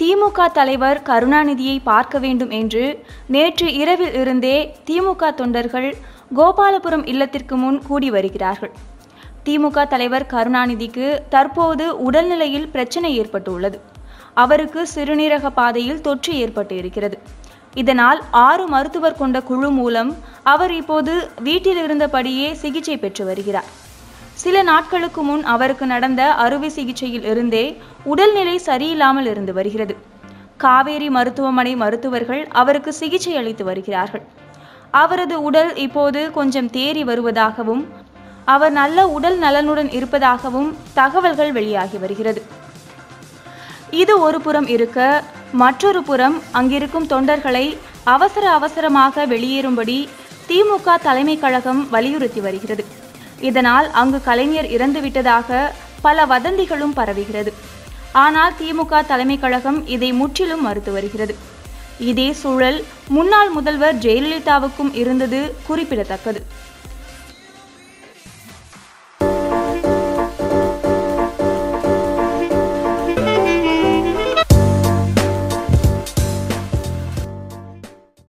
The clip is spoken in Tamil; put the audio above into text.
திமுக தலைவர் கருணாநிதியை பார்க்க வேண்டும் என்று நேற்று இரவில் இருந்தே திமுக தொண்டர்கள் கோபாலபுரம் இல்லத்திற்கு முன் கூடி வருகிறார்கள். திமுக தலைவர் கருணாநிதிக்கு தற்போது உடல்நிலையில் பிரச்சனை ஏற்பட்டுள்ளது. அவருக்கு சிறுநீரக பாதையில் தொற்று ஏற்பட்டு இருக்கிறது. இதனால் ஆறு மருத்துவர் கொண்ட குழு மூலம் அவர் இப்போது வீட்டில் இருந்தபடியே சிகிச்சை பெற்று வருகிறார். சில நாட்களுக்கு முன் அவருக்கு நடந்த அறுவை சிகிச்சையில் இருந்தே உடல்நிலை சரியில்லாமல் இருந்து வருகிறது. காவேரி மருத்துவமனை மருத்துவர்கள் அவருக்கு சிகிச்சை அளித்து வருகிறார்கள். அவரது உடல் இப்போது கொஞ்சம் தேறி வருவதாகவும் அவர் நல்ல உடல் நலனுடன் இருப்பதாகவும் தகவல்கள் வெளியாகி வருகிறது. இது ஒரு புறம் இருக்க மற்றொரு புறம் அங்கிருக்கும் தொண்டர்களை அவசர அவசரமாக வெளியேறும்படி திமுக தலைமை கழகம் வலியுறுத்தி வருகிறது. இதனால் அங்கு கலைஞர் இறந்துவிட்டதாக பல வதந்திகளும் பரவுகிறது. ஆனால் திமுக தலைமை கழகம் இதை முற்றிலும் மறுத்து வருகிறது. இதே சூழல் முன்னாள் முதல்வர் ஜெயலலிதாவுக்கும் இருந்தது குறிப்பிடத்தக்கது.